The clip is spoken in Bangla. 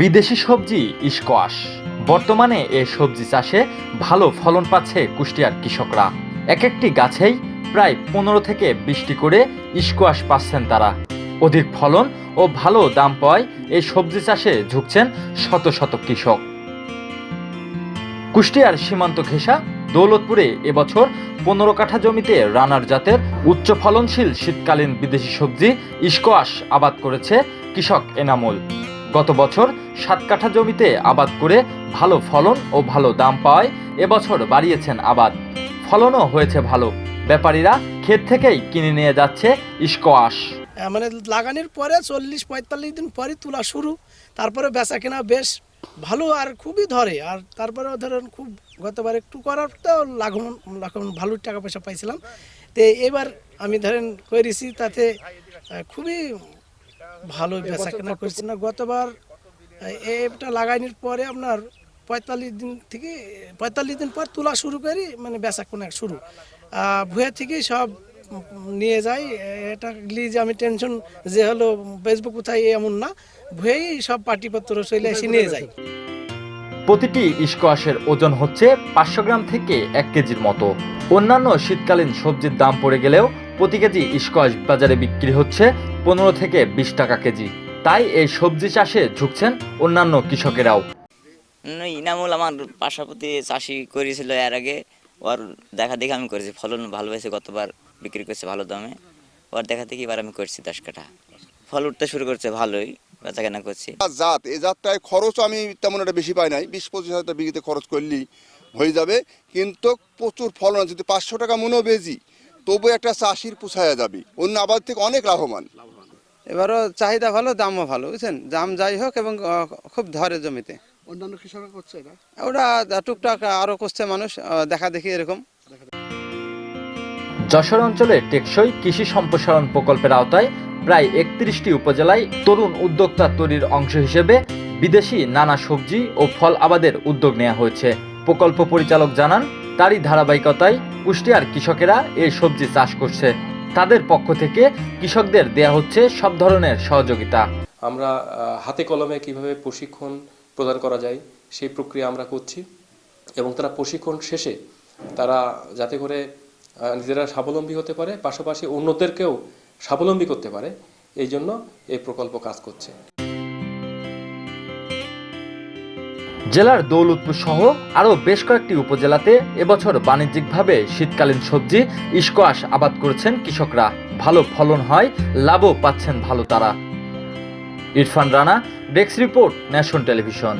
বিদেশি সবজি স্কোয়াশ বর্তমানে এই সবজি চাষে ভালো ফলন পাচ্ছে কুষ্টিয়ার কৃষকরা। এক একটি গাছেই প্রায় পনেরো থেকে বিশটি করে স্কোয়াশ পাচ্ছেন তারা। অধিক ফলন ও ভালো দাম পাওয়ায় এই সবজি চাষে ঝুঁকছেন শত শত কৃষক। কুষ্টিয়ার সীমান্ত ঘেঁষা দৌলতপুরে এবছর পনেরো কাঠা জমিতে রানার জাতের উচ্চ ফলনশীল শীতকালীন বিদেশি সবজি স্কোয়াশ আবাদ করেছে কৃষক এনামুল। গত বছর সাত কাঠা জমিতে আবাদ করে ভালো ফলন ও ভালো দাম পাওয়ায় এবছর বাড়িয়েছেন আবাদ। ফলনও হয়েছে ভালো। ব্যাপারীরা ক্ষেত থেকেই কিনে নিয়ে যাচ্ছে স্কোয়াশ মানে লাগানোর পরে চল্লিশ, পঁয়তাল্লিশ দিন পরে তোলা শুরু। তারপরে বেচা কেনা বেশ ভালো আর খুবই ধরে। আর তারপরে ধরেন খুব গতবার একটু করার তো লাগুন লাগুন ভালো টাকা পয়সা পাইছিলাম। তো এবার আমি ধরেন করেছি তাতে খুবই ভালো বেচা কেনা করেছি। না, গতবার এটা লাগানোর পরে আপনার পঁয়তাল্লিশ দিন থেকে, পঁয়তাল্লিশ দিন পর তোলা শুরু করি মানে বেচা কেনা শুরু। ভুয়া থেকেই সব নিয়ে যাই, এটা যে আমি টেনশন যে হলো বেচবো কোথায় এমন না ভুয়েই সব পাটিপত্র চলে এসে নিয়ে যাই। প্রতিটি স্কোয়াশের ওজন হচ্ছে পাঁচশো গ্রাম থেকে এক কেজির মতো। অন্যান্য শীতকালীন সবজির দাম পড়ে গেলেও প্রতি কেজি স্কোয়াশ বাজারে বিক্রি হচ্ছে পনেরো থেকে বিশ টাকা কেজি। তাই এই সবজি চাষে ঝুঁকছেন অন্যান্য কৃষকেরাও। ইনামুল আমার পাশাপাশি চাষি করেছিল এর আগে। ওর দেখা দেখে আমি করেছি ফলন ভালো হয়েছে গতবার বিক্রি করছে ভালো দামে। ওর দেখা দেখি এবার আমি করছি দশ কাঠা। ফল উঠতে শুরু করছে ভালোই বেচা কেনা করছি। আর জাত এই জাতটায় খরচ আমি তেমন একটা বেশি পাই নাই বিশ পঁচিশ হাজার টাকা বিঘিতে খরচ করলেই হয়ে যাবে। কিন্তু প্রচুর ফলন যদি পাঁচশো টাকা মনেও বেজি তবু একটা চাষির পুষায়া যাবে। অন্য আবাদ থেকে অনেক লাভবান। এবারও চাহিদা ভালো দামও ভালো বুঝছেন? দাম যাই হোক এবং খুব ধরে জমিতে। অন্যান্য কৃষকরা করছে এটা? ওটা টুকটাক আরও করছে মানুষ দেখা দেখি এরকম। যশোর অঞ্চলে টেকসই কৃষি সম্প্রসারণ প্রকল্পের আওতায় প্রায় একত্রিশটি উপজেলায় তরুণ উদ্যোক্তা তৈরির অংশ হিসেবে বিদেশি নানা সবজি ও ফল আবাদের উদ্যোগ নেওয়া হয়েছে। প্রকল্প পরিচালক জানান তারই ধারাবাহিকতায় কুষ্টিয়ার কৃষকেরা এই সবজি চাষ করছে। তাদের পক্ষ থেকে কৃষকদের দেয়া হচ্ছে সব ধরনের সহযোগিতা। আমরা হাতে কলমে কীভাবে প্রশিক্ষণ প্রদান করা যায় সেই প্রক্রিয়া আমরা করছি এবং তারা প্রশিক্ষণ শেষে তারা যাতে করে নিজেরা স্বাবলম্বী হতে পারে, পাশাপাশি অন্যদেরকেও স্বাবলম্বী করতে পারে, এই জন্য এই প্রকল্প কাজ করছে। জেলার দৌলতপুর সহ আরও বেশ কয়েকটি উপজেলাতে এবছর বাণিজ্যিকভাবে শীতকালীন সবজি স্কোয়াশ আবাদ করেছেন কৃষকরা। ভালো ফলন হয়, লাভও পাচ্ছেন ভালো তারা। Irfan Rana, desk report, nation television.